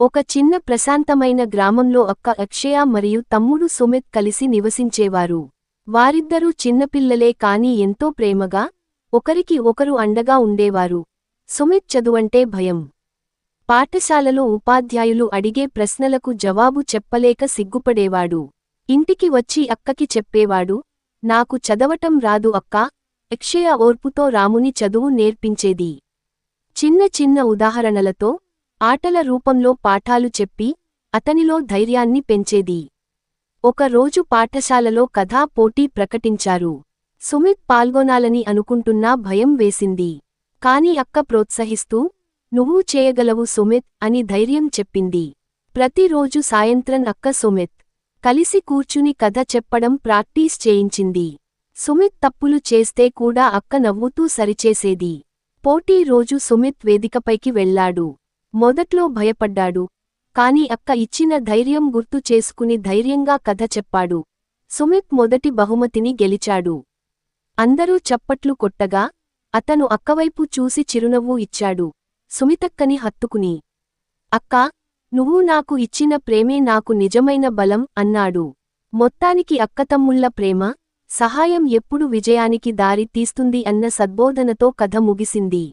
ఒక చిన్న ప్రశాంతమైన గ్రామంలో అక్క అక్షయ మరియు తమ్ముడు సుమిత్ కలిసి నివసించేవారు. వారిద్దరూ చిన్నపిల్లలే కాని ఎంతో ప్రేమగా ఒకరికి ఒకరు అండగా ఉండేవారు. సుమిత్ చదువంటే భయం. పాఠశాలలో ఉపాధ్యాయులు అడిగే ప్రశ్నలకు జవాబు చెప్పలేక సిగ్గుపడేవాడు. ఇంటికి వచ్చి అక్కకి చెప్పేవాడు నాకు చదవటం రాదు అక్కా అక్షయ ఓర్పుతో రాముని చదువు నేర్పించేది. చిన్న చిన్న ఉదాహరణలతో ఆటల రూపంలో పాఠాలు చెప్పి అతనిలో ధైర్యాన్ని పెంచేది. ఒకరోజు పాఠశాలలో కథా పోటీ ప్రకటించారు. సుమిత్ పాల్గొనాలని అనుకుంటున్నా భయం వేసింది. కాని అక్క ప్రోత్సహిస్తూ నువ్వు చేయగలవు సుమిత్ అని ధైర్యం చెప్పింది. ప్రతిరోజు సాయంత్రం అక్క సుమిత్ కలిసి కూర్చుని కథ చెప్పడం ప్రాక్టీస్ చేయించింది. సుమిత్ తప్పులు చేస్తే కూడా అక్క నవ్వుతూ సరిచేసేది. పోటీ రోజు సుమిత్ వేదికపైకి వెళ్ళాడు మొదట్లో భయపడ్డాడు. కాని అక్క ఇచ్చిన ధైర్యం గుర్తు చేసుకుని ధైర్యంగా కథ చెప్పాడు. సుమిత్ మొదటి బహుమతిని గెలిచాడు. అందరూ చప్పట్లు కొట్టగా అతను అక్కవైపు చూసి చిరునవ్వు ఇచ్చాడు. సుమితక్కని హత్తుకుని అక్కా నువ్వు నాకు ఇచ్చిన ప్రేమే నాకు నిజమైన బలం అన్నాడు. మొత్తానికి అక్కతమ్ముళ్ళ ప్రేమ సహాయం ఎప్పుడు విజయానికి దారి తీస్తుంది అన్న సద్బోధనతో కథ ముగిసింది.